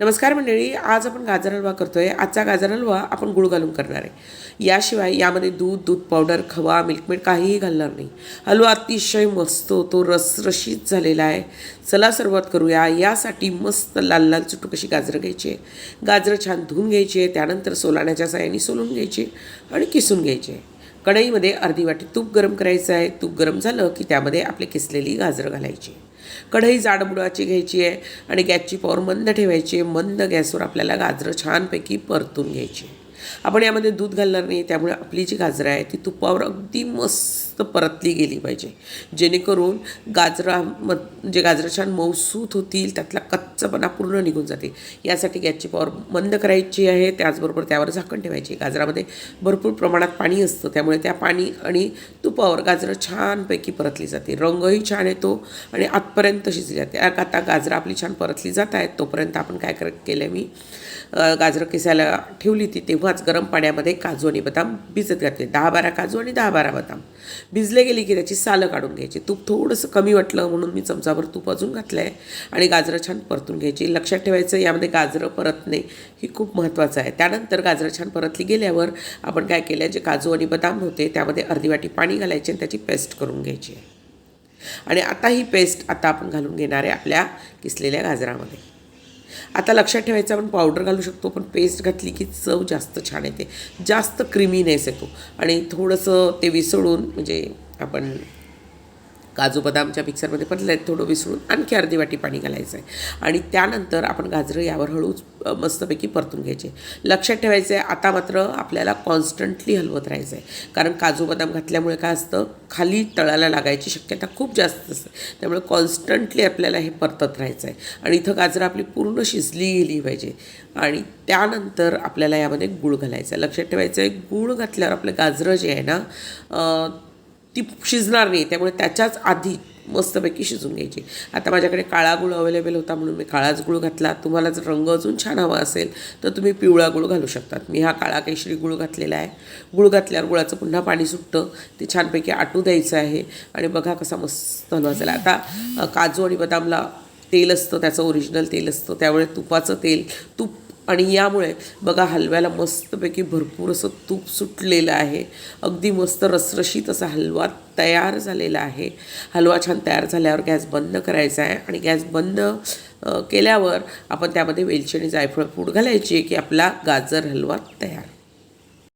नमस्कार मंडळी आज आपण गाजर हलवा करतोय. आजचा गाजर हलवा आपण गुळ घालून करणार आहे. याशिवाय यामध्ये दूध दूध पावडर खवा मिल्कमेड काहीही घालणार नाही. हलवा अतिशय मस्त होतो रसरशीत झालेला आहे. चला सुरुवात करूया. यासाठी मस्त लाल लाल चुटूक अशी गाजरं घ्यायची आहे गाजरं छान धुवून घ्यायची आहे त्यानंतर सोलाण्याच्या साह्याने सोलून घ्यायची आणि किसून घ्यायची. आहे कढईमध्ये अर्धी वाटी तूप गरम करायचं आहे. तूप गरम झालं की त्यामध्ये आपली किसलेली गाजरं घालायची. कढई जाडबुडाची घ्यायची आहे आणि गॅसची पॉवर मंद ठेवायची आहे. मंद गॅसवर आपल्याला गाजरं छानपैकी परतून घ्यायची आपण यामध्ये दूध घालणार नाही. त्यामुळे आपली जी गाजरं आहे ती तुपावर अगदी मस्त परतली गेली पाहिजे. जेणेकरून गाजरा म जे गाजरं छान मौसूत होतील त्यातला कच्चपणा पूर्ण निघून जाते. यासाठी गॅसची पॉवर मंद करायची आहे. त्याचबरोबर त्यावर झाकण ठेवायची. गाजरामध्ये भरपूर प्रमाणात पाणी असतं. त्यामुळे त्या पाणी आणि तुपावर गाजरं छानपैकी परतली जाते. रंगही छान येतो आणि आतपर्यंत शिजली जाते. आता गाजरं आपली छान परतली जात आहेत. तोपर्यंत आपण काय कर केलं मी? गाजरं किसायला ठेवली ती तेव्हाच गरम पाण्यामध्ये काजू आणि बदाम भिजत घातले. दहा बारा काजू आणि दहा बारा बदाम. भिजले गेली की त्याची सालं काढून घ्यायची. तूप थोडंसं कमी वाटलं म्हणून मी चमचाभर तूप अजून घातलं आहे आणि गाजरं छान परतून घ्यायची. लक्षात ठेवायचं यामध्ये गाजरं परतणे ही खूप महत्त्वाचं आहे. त्यानंतर गाजरं छान परतली गेल्यावर आपण काय केलं जे काजू आणि बदाम होते त्यामध्ये अर्धी वाटी पाणी घालायचे आणि त्याची पेस्ट करून घ्यायची आहे. आणि आता ही पेस्ट आता आपण घालून घेणार आहे आपल्या किसलेल्या गाजरामध्ये. आता लक्षात ठेवायचं आपण पावडर घालू शकतो पण पेस्ट घातली की चव जास्त छान येते. जास्त क्रिमीनेस येतो. आणि थोडंसं ते विसळून म्हणजे आपण काजू बदामच्या मिक्सरमध्ये परतलं आहेत थोडं विसळून आणखी अर्धी वाटी पाणी घालायचं आहे. आणि त्यानंतर आपण गाजरं यावर हळूच मस्तपैकी परतून घ्यायचे. लक्षात ठेवायचं आहे आता मात्र आपल्याला कॉन्स्टंटली हलवत राहायचं आहे. कारण काजू बदाम घातल्यामुळे काय असतं खाली तळाला लागायची शक्यता खूप जास्त असते. त्यामुळे कॉन्स्टंटली आपल्याला हे परतत राहायचं आहे. आणि इथं गाजरं आपली पूर्ण शिजली गेली पाहिजे. आणि त्यानंतर आपल्याला यामध्ये गूळ घालायचं आहे. लक्षात ठेवायचं आहे गूळ घातल्यावर आपलं गाजरं जे आहे ना ती शिजणार नाही त्यामुळे त्याच्याच आधी मस्तपैकी शिजून घ्यायची. आता माझ्याकडे काळा गुळ अवेलेबल होता म्हणून मी काळाच गुळ घातला. तुम्हाला जर रंग अजून छान हवा असेल तर तुम्ही पिवळा गुळ घालू शकतात. मी हा काळा केशरी गुळ घातलेला आहे. गुळ घातल्यावर गुळाचं पुन्हा पाणी सुटतं. ते छानपैकी आटू द्यायचं आहे. आणि बघा कसा मस्त हलवा झाला आता काजू आणि बदामला तेल असतं त्याचं ओरिजिनल तेल असतं. त्यामुळे तुपाचं तेल तूप आणि यामुळे बघा हलव्याला मस्तपैकी भरपूर असं तूप सुटलेलं आहे. अगदी मस्त रसरशीत असा हलवा तयार झालेला आहे. हलवा छान तयार झाल्यावर गॅस बंद करायचा आहे आणि गॅस बंद केल्यावर आपण त्यामध्ये वेलची आणि जायफळ पूड घालायची की आपला गाजर हलवा तयार.